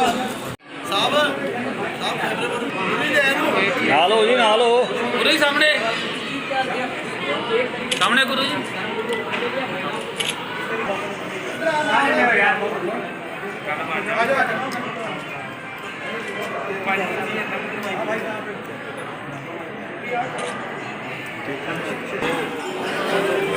ਸਾਹਿਬ ਸਾਹਿਬ ਕੈਮਰੇ ਪਰ ਦੇ ਇਹਨੂੰ ਨਾਲ ਹੋ ਜੀ ਨਾਲ ਹੋ। ਗੁਰੂ ਜੀ ਸਾਹਮਣੇ। ਸਾਹਮਣੇ ਗੁਰੂ ਜੀ। ਤਾੜੀ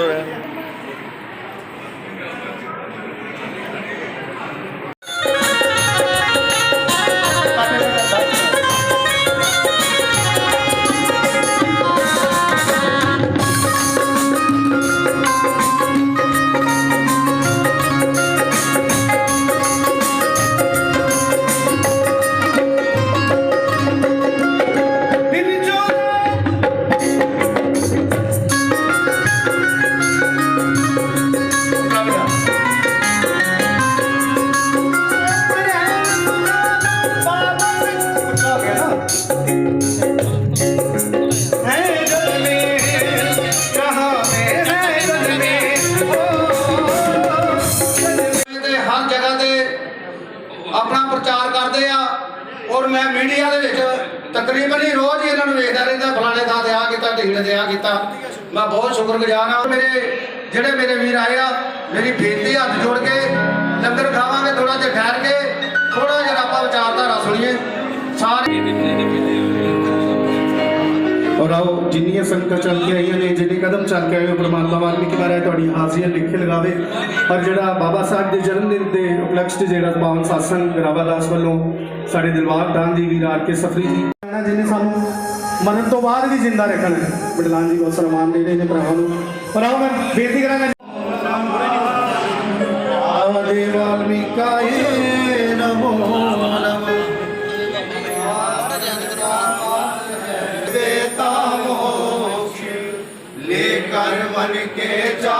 ਫੋਟੋ ਮੈਂ ਮੀਡੀਆ ਦੇ ਵਿੱਚ ਤਕਰੀਬਨ ਹੀ ਰੋਜ਼ ਹੀ ਇਹਨਾਂ ਨੂੰ ਵੇਖਦਾ ਰਹਿੰਦਾ, ਫਲਾਣੇ ਥਾਂ ਤੇ ਆ ਕੀਤਾ ਢਿੰਗੜੇ ਤੇ ਆ ਕੀਤਾ। ਮੈਂ ਬਹੁਤ ਸ਼ੁਕਰਗੁਜ਼ਾਰ ਹਾਂ। ਮੇਰੇ ਜਿਹੜੇ ਮੇਰੇ ਵੀਰ ਆਏ ਆ, ਮੇਰੀ ਬੇਨਤੀ ਹੱਥ ਜੋੜ ਕੇ ਲੰਗਰ ਖਾਵਾਂਗੇ ਥੋੜਾ ਜਿਹਾ ਠਹਿਰ ਕੇ ਥੋੜਾ ਜਿਹਾ ਆਪਾਂ ਵਿਚਾਰਧਾਰਾ ਸੁਣੀਏ। ਸਾਰੇ ਔਰ ਆਓ, ਜਿੰਨੀਆਂ ਸੰਗਤਾਂ ਚੱਲ ਕੇ ਆਈਆਂ ਨੇ, ਜਿੰਨੇ ਕਦਮ ਚੱਲ ਕੇ ਆਏ ਹੋ, ਪ੍ਰਮਾਤਮਾ ਵਾਲਮੀਕੀ ਮਹਾਰਾਜ ਤੁਹਾਡੀ ਹਾਜ਼ਰੀਆਂ ਲਿਖੇ ਲਗਾਵੇ। ਪਰ ਜਿਹੜਾ ਬਾਬਾ ਸਾਹਿਬ ਦੇ ਜਨਮ ਦਿਨ ਦੇ ਉਪਲਕਸ਼ 'ਚ ਜਿਹੜਾ ਪਾਵਨ ਸਾਸਨ ਰਾਵਾਦਾਸ ਵੱਲੋਂ ਸਾਡੇ ਦਿਲਵਾਰ ਦਾਨ ਜੀ ਵੀਰ ਆਰ ਕੇ ਸਫਰੀ ਜੀ। ਇਹਨਾਂ ਜਿਹਨੇ ਸਾਨੂੰ ਮਰਨ ਤੋਂ ਬਾਅਦ ਵੀ ਜ਼ਿੰਦਾ ਰੱਖਣਾ ਬਟਲਾਨ ਜੀ ਬਹੁਤ ਸਨਮਾਨ ਦੇ ਰਹੇ ਨੇ ਭਰਾਵਾਂ ਨੂੰ। ਭਰਾਵਾਂ ਮੈਂ ਬੇਨਤੀ ਕਰਾਂਗਾ ਆਵਦੇ ਵਾਲਮੀਕਾਏ ਕਰ ਕੇ ਜਾ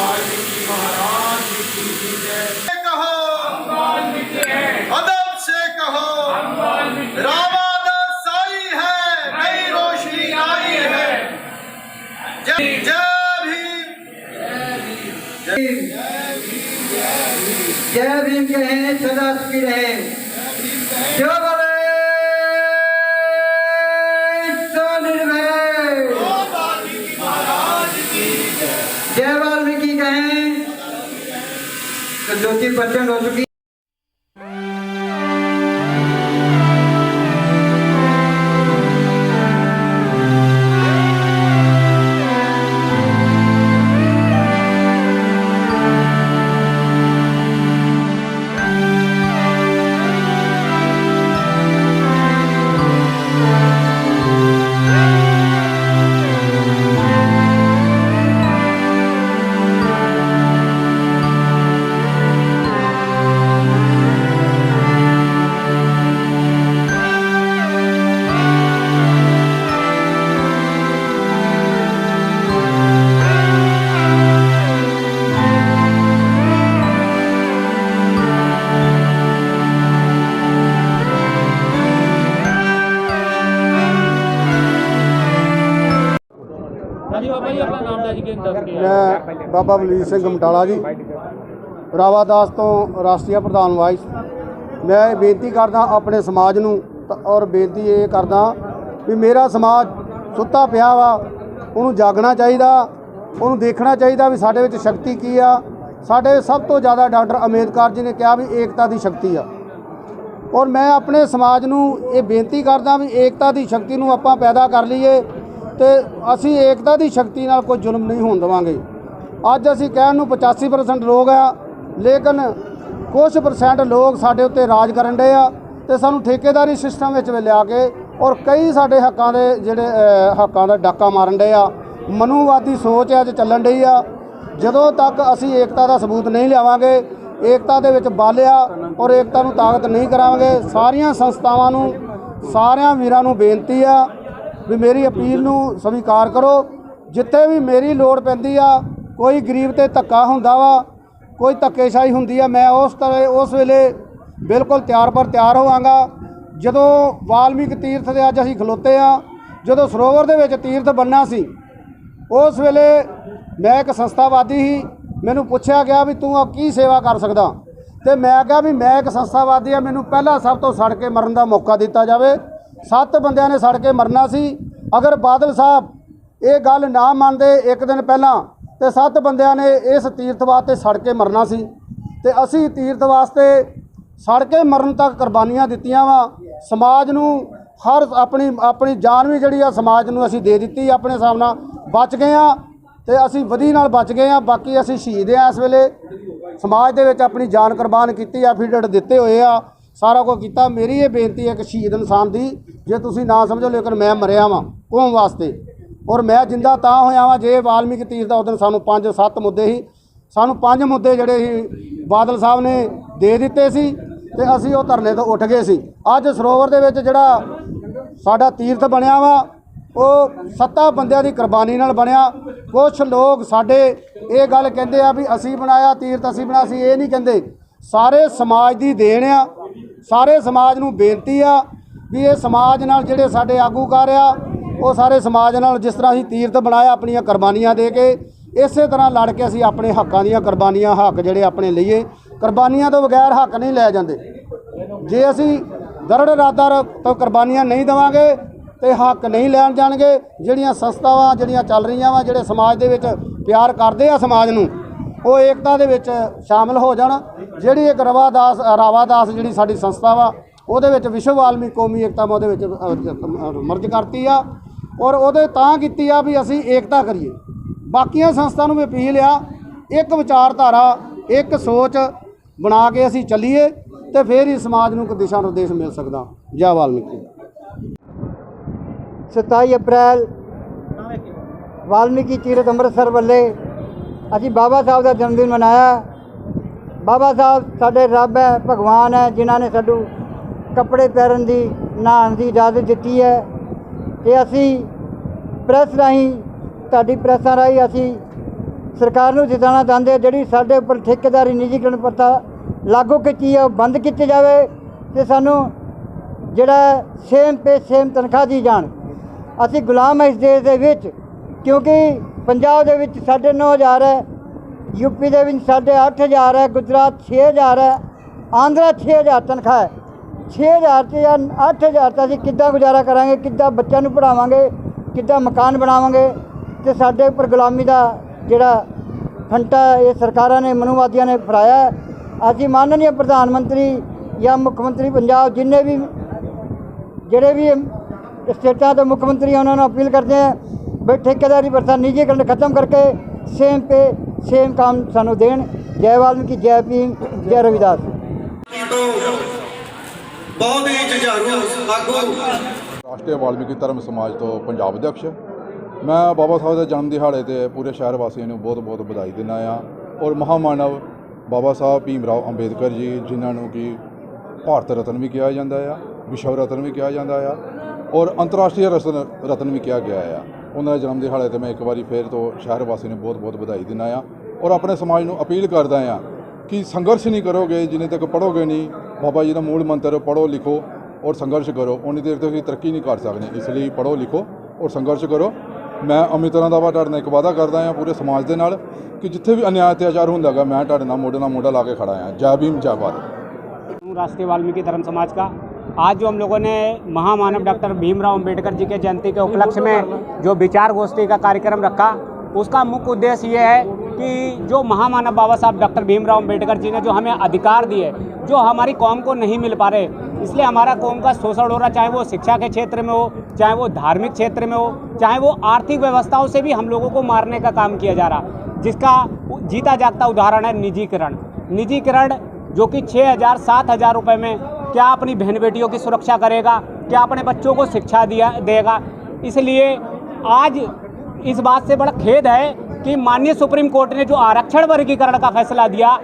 जय भीम कहें सदा सुखी रहे जो बोले तो निर्भय जय वाल्मीकि कहें तो ज्योति प्रचंड हो चुकी ਬਾਬਾ ਬਲਵੀਰ ਸਿੰਘ ਮਟਾਲਾ ਜੀ। ਰਾਵਾਦਾਸ ਤੋਂ ਰਾਸ਼ਟਰੀ ਪ੍ਰਧਾਨ ਵਾਈਸ। ਮੈਂ ਇਹ ਬੇਨਤੀ ਕਰਦਾ ਆਪਣੇ ਸਮਾਜ ਨੂੰ ਤ- ਔਰ ਬੇਨਤੀ ਇਹ ਕਰਦਾ ਵੀ ਮੇਰਾ ਸਮਾਜ ਸੁੱਤਾ ਪਿਆ ਵਾ, ਉਹਨੂੰ ਜਾਗਣਾ ਚਾਹੀਦਾ, ਉਹਨੂੰ ਦੇਖਣਾ ਚਾਹੀਦਾ ਵੀ ਸਾਡੇ ਵਿੱਚ ਸ਼ਕਤੀ ਕੀ ਆ। ਸਾਡੇ ਸਭ ਤੋਂ ਜ਼ਿਆਦਾ ਡਾਕਟਰ ਅੰਬੇਦਕਰ ਜੀ ਨੇ ਕਿਹਾ ਵੀ ਏਕਤਾ ਦੀ ਸ਼ਕਤੀ ਆ। ਔਰ ਮੈਂ ਆਪਣੇ ਸਮਾਜ ਨੂੰ ਇਹ ਬੇਨਤੀ ਕਰਦਾ ਵੀ ਏਕਤਾ ਦੀ ਸ਼ਕਤੀ ਨੂੰ ਆਪਾਂ ਪੈਦਾ ਕਰ ਲਈਏ ਤੇ ਅਸੀਂ ਏਕਤਾ ਦੀ ਸ਼ਕਤੀ ਨਾਲ ਕੋਈ ਜ਼ੁਲਮ ਨਹੀਂ ਹੋਣ ਦੇਵਾਂਗੇ। ਅੱਜ ਅਸੀਂ ਕਹਿਣ ਨੂੰ 85% ਲੋਕ ਆ, ਲੇਕਿਨ ਕੁਝ ਪਰਸੈਂਟ ਲੋਕ ਸਾਡੇ ਉੱਤੇ ਰਾਜ ਕਰਨ ਦੇ ਆ ਤੇ ਸਾਨੂੰ ਠੇਕੇਦਾਰੀ ਸਿਸਟਮ ਵਿੱਚ ਲਿਆ ਕੇ ਔਰ ਕਈ ਸਾਡੇ ਹੱਕਾਂ ਦੇ ਜਿਹੜੇ ਹੱਕਾਂ ਦਾ ਡਾਕਾ ਮਾਰਨ ਦੇ ਆ। ਮਨੂਵਾਦੀ ਸੋਚ ਅੱਜ ਚੱਲਣ ਡਈ ਆ। ਜਦੋਂ ਤੱਕ ਅਸੀਂ ਏਕਤਾ ਦਾ ਸਬੂਤ ਨਹੀਂ ਲਿਆਵਾਂਗੇ, ਏਕਤਾ ਦੇ ਵਿੱਚ ਬਾਲਿਆ ਔਰ ਏਕਤਾ ਨੂੰ ਤਾਕਤ ਨਹੀਂ ਕਰਾਂਗੇ ਸਾਰੀਆਂ ਸੰਸਥਾਵਾਂ ਨੂੰ, ਸਾਰਿਆਂ ਵੀਰਾਂ ਨੂੰ ਬੇਨਤੀ ਆ ਵੀ ਮੇਰੀ ਅਪੀਲ ਨੂੰ ਸਵੀਕਾਰ ਕਰੋ। ਜਿੱਥੇ ਵੀ ਮੇਰੀ ਲੋੜ ਪੈਂਦੀ ਆ ਕੋਈ ਗਰੀਬ ਤੇ ਧੱਕਾ ਹੁੰਦਾ ਵਾ, ਕੋਈ ਧੱਕੇਸ਼ਾਹੀ ਹੁੰਦੀ ਆ, ਮੈਂ ਉਸ ਤਰ੍ਹਾਂ, ਉਸ ਵੇਲੇ ਬਿਲਕੁਲ ਤਿਆਰ ਪਰ ਤਿਆਰ ਹੋਵਾਂਗਾ। ਜਦੋਂ ਵਾਲਮੀਕ ਤੀਰਥ ਦੇ ਅੱਜ ਅਸੀਂ ਖਲੋਤੇ ਆ, ਜਦੋਂ ਸਰੋਵਰ ਦੇ ਵਿੱਚ ਤੀਰਥ ਬੰਨਾ ਸੀ, ਉਸ ਵੇਲੇ ਮੈਂ ਇੱਕ ਸੰਸਥਾਵਾਦੀ ਸੀ, ਮੈਨੂੰ ਪੁੱਛਿਆ ਗਿਆ ਵੀ ਤੂੰ ਆ ਕੀ ਸੇਵਾ ਕਰ ਸਕਦਾ? ਤੇ ਮੈਂ ਕਿਹਾ ਵੀ ਮੈਂ ਇੱਕ ਸੰਸਥਾਵਾਦੀ ਆ, ਮੈਨੂੰ ਪਹਿਲਾਂ ਸਭ ਤੋਂ ਸੜ ਕੇ ਮਰਨ ਦਾ ਮੌਕਾ ਦਿੱਤਾ ਜਾਵੇ। ਸੱਤ ਬੰਦਿਆਂ ਨੇ ਸੜ ਕੇ ਮਰਨਾ ਸੀ। ਅਗਰ ਬਾਦਲ ਸਾਹਿਬ ਇਹ ਗੱਲ ਨਾ ਮੰਨਦੇ, ਇੱਕ ਦਿਨ ਪਹਿਲਾਂ ਤੇ ਸੱਤ ਬੰਦਿਆਂ ਨੇ ਇਸ ਤੀਰਥ ਵਾਸਤੇ ਸੜ ਕੇ ਮਰਨਾ ਸੀ। ਤੇ ਅਸੀਂ ਤੀਰਥ ਵਾਸਤੇ ਸੜ ਕੇ ਮਰਨ ਤੱਕ ਕੁਰਬਾਨੀਆਂ ਦਿੱਤੀਆਂ ਵਾ। ਸਮਾਜ ਨੂੰ ਹਰ ਆਪਣੀ ਆਪਣੀ ਜਾਨ ਵੀ ਜਿਹੜੀ ਆ ਸਮਾਜ ਨੂੰ ਅਸੀਂ ਦੇ ਦਿੱਤੀ ਆਪਣੇ ਹਿਸਾਬ ਨਾਲ। ਬਚ ਗਏ ਆ ਤੇ ਅਸੀਂ ਵਧੀ ਨਾਲ ਬਚ ਗਏ ਆ। ਬਾਕੀ ਅਸੀਂ ਸ਼ਹੀਦ ਆ ਇਸ ਵੇਲੇ। ਸਮਾਜ ਦੇ ਵਿੱਚ ਆਪਣੀ ਜਾਨ ਕੁਰਬਾਨ ਕੀਤੀ ਐਫੀਡੇਟ ਦਿੱਤੇ ਹੋਏ ਆ। ਸਾਰਾ ਕੁਝ ਕੀਤਾ। ਮੇਰੀ ਇਹ ਬੇਨਤੀ ਹੈ ਕਿ ਸ਼ਹੀਦ ਇਨਸਾਨ ਦੀ, ਜੇ ਤੁਸੀਂ ਨਾ ਸਮਝੋ ਲੇਕਿਨ ਮੈਂ ਮਰਿਆ ਵਾਂ, ਕੌਮ ਵਾਸਤੇ। ਔਰ ਮੈਂ ਜਿੰਦਾ ਤਾਂ ਹੋਇਆ ਵਾਂ, ਜੇ ਵਾਲਮੀਕ ਤੀਰ ਦਾ ਉਦੋਂ ਸਾਨੂੰ ਪੰਜ, ਸੱਤ ਮੁੱਦੇ ਸੀ। ਸਾਨੂੰ ਪੰਜ ਮੁੱਦੇ ਜਿਹੜੇ ਸੀ, ਬਾਦਲ ਸਾਹਿਬ ਨੇ ਦੇ ਦਿੱਤੇ ਸੀ ਤੇ ਅਸੀਂ ਉਹ ਧਰਨੇ ਤੋਂ ਉੱਠ ਗਏ ਸੀ। ਅੱਜ ਸਰੋਵਰ ਦੇ ਵਿੱਚ ਜਿਹੜਾ ਸਾਡਾ ਤੀਰਥ ਬਣਿਆ ਵਾ, ਉਹ ਸੱਤਾ ਬੰਦਿਆਂ ਦੀ ਕੁਰਬਾਨੀ ਨਾਲ ਬਣਿਆ। ਕੁਝ ਲੋਕ ਸਾਡੇ ਇਹ ਗੱਲ ਕਹਿੰਦੇ ਆ ਵੀ ਅਸੀਂ ਬਣਾਇਆ ਤੀਰਥ, ਅਸੀਂ ਬਣਾ ਸੀ ਇਹ ਨਹੀਂ ਕਹਿੰਦੇ। ਸਾਰੇ ਸਮਾਜ ਦੀ ਦੇਣ ਆ, ਸਾਰੇ ਸਮਾਜ ਨੂੰ ਬੇਨਤੀ ਆ ਵੀ ਇਹ ਸਮਾਜ ਨਾਲ ਜਿਹੜੇ ਸਾਡੇ ਆਗੂਕਾਰ ਆ ਉਹ ਸਾਰੇ ਸਮਾਜ ਨਾਲ ਜਿਸ ਤਰ੍ਹਾਂ ਅਸੀਂ ਤੀਰਥ ਬਣਾਇਆ ਆਪਣੀਆਂ ਕੁਰਬਾਨੀਆਂ ਦੇ ਕੇ, ਇਸੇ ਤਰ੍ਹਾਂ ਲੜ ਕੇ ਅਸੀਂ ਆਪਣੇ ਹੱਕਾਂ ਦੀਆਂ ਕੁਰਬਾਨੀਆਂ, ਹੱਕ ਜਿਹੜੇ ਆਪਣੇ ਲਈਏ। ਕੁਰਬਾਨੀਆਂ ਤੋਂ ਬਗੈਰ ਹੱਕ ਨਹੀਂ ਲੈ ਜਾਂਦੇ। ਜੇ ਅਸੀਂ ਦਰੜ ਰਾਦਰ ਤੋਂ ਕੁਰਬਾਨੀਆਂ ਨਹੀਂ ਦੇਵਾਂਗੇ ਤੇ ਹੱਕ ਨਹੀਂ ਲੈਣ ਜਾਣਗੇ, ਜਿਹੜੀਆਂ ਸੰਸਥਾਵਾਂ, ਜਿਹੜੀਆਂ ਚੱਲ ਰਹੀਆਂ ਵਾ, ਜਿਹੜੇ ਸਮਾਜ ਦੇ ਵਿੱਚ ਪਿਆਰ ਕਰਦੇ ਆ ਸਮਾਜ ਨੂੰ, ਉਹ ਏਕਤਾ ਦੇ ਵਿੱਚ ਸ਼ਾਮਲ ਹੋ ਜਾਣ। ਜਿਹੜੀ ਇੱਕ ਰਵਾਦਾਸ ਰਾਵਾਦਾਸ ਜਿਹੜੀ ਸਾਡੀ ਸੰਸਥਾ ਵਾ, ਉਹਦੇ ਵਿੱਚ ਵਿਸ਼ਵ ਵਾਲਮੀਕ ਕੌਮੀ ਏਕਤਾ ਮੈਂ ਉਹਦੇ ਵਿੱਚ ਮਰਜ ਕਰਤੀ ਆ। ਔਰ ਉਹਦੇ ਤਾਂ ਕੀਤੀ ਆ ਵੀ ਅਸੀਂ ਏਕਤਾ ਕਰੀਏ। ਬਾਕੀਆਂ ਸੰਸਥਾ ਨੂੰ ਵੀ ਅਪੀਲ ਆ, ਇੱਕ ਵਿਚਾਰਧਾਰਾ, ਇੱਕ ਸੋਚ ਬਣਾ ਕੇ ਅਸੀਂ ਚੱਲੀਏ ਤੇ ਫਿਰ ਹੀ ਸਮਾਜ ਨੂੰ ਇੱਕ ਦਿਸ਼ਾ ਨਿਰਦੇਸ਼ ਮਿਲ ਸਕਦਾ। ਜੈ ਵਾਲਮੀਕੀ। 27 ਅਪ੍ਰੈਲ, ਵਾਲਮੀਕੀ ਤੀਰਥ ਅੰਮ੍ਰਿਤਸਰ ਵੱਲੇ ਅਸੀਂ ਬਾਬਾ ਸਾਹਿਬ ਦਾ ਜਨਮ ਦਿਨ ਮਨਾਇਆ। ਬਾਬਾ ਸਾਹਿਬ ਸਾਡੇ ਰੱਬ ਹੈ, ਭਗਵਾਨ ਹੈ, ਜਿਨ੍ਹਾਂ ਨੇ ਸਾਨੂੰ ਕੱਪੜੇ ਪਹਿਰਨ ਦੀ, ਨਹਾਉਣ ਦੀ ਇਜਾਜ਼ਤ ਦਿੱਤੀ ਹੈ। ਤੇ ਅਸੀਂ ਪ੍ਰੈਸ ਰਾਹੀਂ, ਤੁਹਾਡੀ ਪ੍ਰੈਸਾਂ ਰਾਹੀਂ ਅਸੀਂ ਸਰਕਾਰ ਨੂੰ ਜਿਤਾਉਣਾ ਚਾਹੁੰਦੇ ਜਿਹੜੀ ਸਾਡੇ ਉੱਪਰ ਠੇਕੇਦਾਰੀ ਨਿੱਜੀਕਰਨ ਪ੍ਰਥਾ ਲਾਗੂ ਕੀਤੀ ਹੈ, ਉਹ ਬੰਦ ਕੀਤੀ ਜਾਵੇ ਤੇ ਸਾਨੂੰ ਜਿਹੜਾ ਸੇਮ ਪੇ ਸੇਮ ਤਨਖਾਹ ਦੀ ਜਾਣ। ਅਸੀਂ ਗੁਲਾਮ ਹਾਂ ਇਸ ਦੇਸ਼ ਦੇ ਵਿੱਚ, ਕਿਉਂਕਿ ਪੰਜਾਬ ਦੇ ਵਿੱਚ ਸਾਢੇ ਨੌ ਹਜ਼ਾਰ ਹੈ ਯੂਪੀ ਦੇ ਵਿੱਚ ਸਾਡੇ 8000 ਹੈ, ਗੁਜਰਾਤ 6000 ਹੈ, ਆਂਧਰਾ 6000 ਤਨਖਾਹ ਹੈ। 6000 ਤੇ ਜਾਂ 8000 ਤਾਂ ਅਸੀਂ ਕਿੱਦਾਂ ਗੁਜ਼ਾਰਾ ਕਰਾਂਗੇ, ਕਿੱਦਾਂ ਬੱਚਿਆਂ ਨੂੰ ਪੜਾਵਾਂਗੇ ਕਿੱਦਾਂ ਮਕਾਨ ਬਣਾਵਾਂਗੇ ਤੇ ਸਾਡੇ ਉੱਪਰ ਗੁਲਾਮੀ ਦਾ ਜਿਹੜਾ ਫੰਟਾ ਇਹ ਸਰਕਾਰਾਂ ਨੇ, ਮਨੂਵਾਦੀਆਂ ਨੇ ਫਰਾਇਆ ਅਸੀਂ ਮਾਨनीय ਪ੍ਰਧਾਨ ਮੰਤਰੀ ਜਾਂ ਮੁੱਖ ਮੰਤਰੀ ਪੰਜਾਬ ਜਿੰਨੇ ਵੀ ਜਿਹੜੇ ਵੀ ਸਟੇਟਾਂ ਦੇ ਮੁੱਖ ਮੰਤਰੀ ਉਹਨਾਂ ਨੂੰ ਅਪੀਲ ਕਰਦੇ ਆ ਵੀ ਠੇਕੇਦਾਰੀ ਪ੍ਰਥਾ ਨਿੱਜੀਕਰਨ ਖਤਮ ਕਰਕੇ ਸੇਮ ਪੇ, ਸੇਮ ਕੰਮ ਸਾਨੂੰ ਦੇਣ। ਜੈ ਵਾਲਮੀਕੀ, ਜੈ ਭੀਮ, ਜੈ ਰਵਿਦਾਸ। ਬਹੁਤ ਹੀ ਜੁਝਾਰੂ ਆਗੂ। ਰਾਸ਼ਟਰੀ ਵਾਲਮੀਕੀ ਧਰਮ ਸਮਾਜ ਤੋਂ ਪੰਜਾਬ ਅਧਿਕਸ਼ ਮੈਂ ਬਾਬਾ ਸਾਹਿਬ ਦੇ ਜਨਮ ਦਿਹਾੜੇ ਤੇ ਪੂਰੇ ਸ਼ਹਿਰ ਵਾਸੀਆਂ ਨੂੰ ਬਹੁਤ-ਬਹੁਤ ਵਧਾਈ ਦਿੰਦਾ ਆ ਔਰ ਮਹਾਮਾਨਵ ਬਾਬਾ ਸਾਹਿਬ ਭੀਮ ਰਾਓ ਅੰਬੇਦਕਰ ਜੀ, ਜਿਨ੍ਹਾਂ ਨੂੰ ਕਿ ਭਾਰਤ ਰਤਨ ਵੀ ਕਿਹਾ ਜਾਂਦਾ ਆ, ਵਿਸ਼ਵ ਰਤਨ ਵੀ ਕਿਹਾ ਜਾਂਦਾ ਆ ਔਰ ਅੰਤਰਰਾਸ਼ਟਰੀ ਰਤਨ ਰਤਨ ਵੀ ਕਿਹਾ ਗਿਆ ਆ। ਉਹਨਾਂ ਦੇ ਜਨਮ ਦਿਹਾੜੇ ਤੇ ਮੈਂ ਇੱਕ ਵਾਰੀ ਫੇਰ ਤੋਂ ਸ਼ਹਿਰ ਵਾਸੀਆਂ ਨੂੰ ਬਹੁਤ-ਬਹੁਤ ਵਧਾਈ ਦਿੰਦਾ ਆ ਔਰ ਆਪਣੇ ਸਮਾਜ ਨੂੰ ਅਪੀਲ ਕਰਦਾ ਆ ਕਿ ਸੰਘਰਸ਼ ਨਹੀਂ ਕਰੋਗੇ, ਜਿੰਨੇ ਤੱਕ ਪੜੋਗੇ ਨਹੀਂ ਬਾਬਾ ਜੀ ਦਾ ਮੂਲ ਮੰਤਰ ਪੜੋ ਲਿਖੋ ਔਰ ਸੰਘਰਸ਼ ਕਰੋ ਉਨੀ ਦੇਰ ਤੱਕ ਤੁਸੀਂ ਤਰੱਕੀ ਨਹੀਂ ਕਰ ਸਕਦੇ ਇਸ ਲਈ ਪੜੋ ਲਿਖੋ ਔਰ ਸੰਘਰਸ਼ ਕਰੋ ਮੈਂ ਅਮਿਤ ਰੰਧਾਵਾ ਤੁਹਾਡੇ ਨਾਲ ਇੱਕ ਵਾਅਦਾ ਕਰਦਾ ਹਾਂ ਪੂਰੇ ਸਮਾਜ ਦੇ ਨਾਲ ਕਿ ਜਿੱਥੇ ਵੀ ਅਨਿਆਏ ਅਤਿਆਚਾਰ ਹੁੰਦਾਗਾ ਮੈਂ ਤੁਹਾਡੇ ਨਾਲ ਮੋਢੇ ਨਾਲ ਮੋਢਾ ਲਾ ਕੇ ਖੜਾ ਹਾਂ ਜੈ ਭੀਮ ਜੈ ਭਾਰਤ हूँ राष्ट्रीय वाल्मीकि धर्म समाज का आज जो हम लोगों ने महामानव डॉक्टर भीमराव अंबेडकर जी के जयंती के उपलक्ष्य में जो विचार गोष्ठी का कार्यक्रम रखा उसका मुख्य उद्देश्य ये है कि जो महामानव बाबा साहब डॉक्टर भीमराव अंबेडकर जी ने जो हमें अधिकार दिए, जो हमारी कौम को नहीं मिल पा रहे, इसलिए हमारा कौम का शोषण हो रहा, चाहे वो शिक्षा के क्षेत्र में हो, चाहे वो धार्मिक क्षेत्र में हो, चाहे वो आर्थिक व्यवस्थाओं से भी हम लोगों को मारने का काम किया जा रहा, जिसका जीता जागता उदाहरण है निजीकरण। निजीकरण जो कि छः हज़ार, सात हज़ार रुपये में क्या अपनी बहन बेटियों की सुरक्षा करेगा, क्या अपने बच्चों को शिक्षा दिया, देगा? इसलिए आज इस बात से बड़ा खेद है कि माननीय सुप्रीम कोर्ट ने जो आरक्षण वर्गीकरण का फैसला दिया,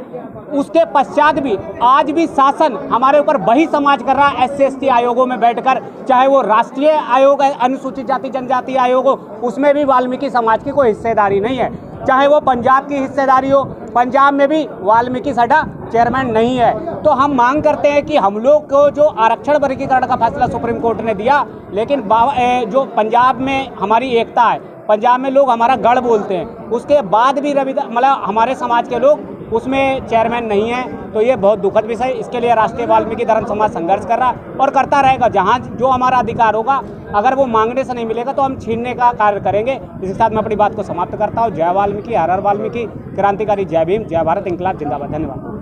उसके पश्चात भी आज भी शासन हमारे ऊपर वही समाज कर रहा है, एस सी आयोगों में बैठकर, चाहे वो राष्ट्रीय आयोग अनुसूचित जाति, जनजाति आयोग हो, उसमें भी वाल्मीकि समाज की कोई हिस्सेदारी नहीं है। चाहे वो पंजाब की हिस्सेदारी हो, पंजाब में भी वाल्मीकि साडा चेयरमैन नहीं है। तो हम मांग करते हैं कि हम लोग को जो आरक्षण वर्गीकरण का फैसला सुप्रीम कोर्ट ने दिया, लेकिन जो पंजाब में हमारी एकता है पंजाब में लोग हमारा गढ़ बोलते हैं। उसके बाद भी रविदास मतलब हमारे समाज के लोग उसमें चेयरमैन नहीं है तो ये बहुत दुखद विषय। इसके लिए राष्ट्रीय वाल्मीकि धर्म समाज संघर्ष कर रहा और करता रहेगा। जहाँ जो हमारा अधिकार होगा, अगर वो मांगने से नहीं मिलेगा तो हम छीनने का कार्य करेंगे। इसके साथ मैं अपनी बात को समाप्त करता हूँ। जय वाल्मीकि, हर हर वाल्मीकि। क्रांतिकारी जय भीम, जय भारत इंकलाब जिंदाबाद। धन्यवाद।